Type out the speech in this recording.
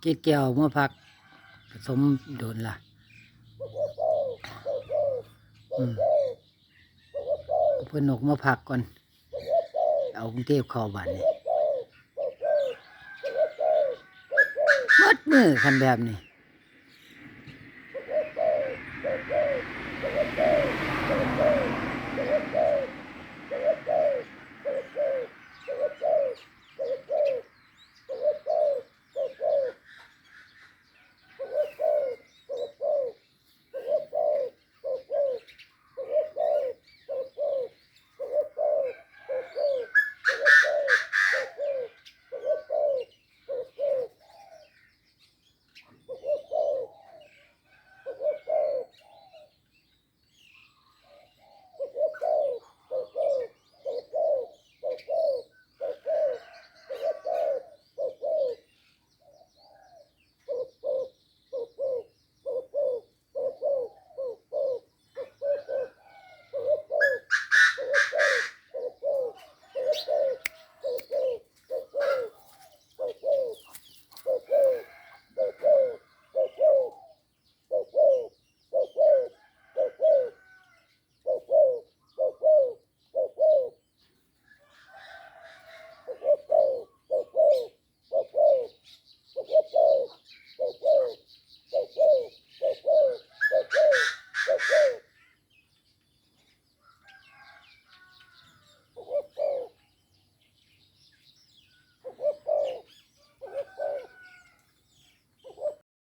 เกี่ยวเกี่ยวเมื่อพักผสมโดนละอืมเพื่อนนกมาพักก่อน เอากรุงเทพเข้าบ้านนี่มดมือคันแบบนี้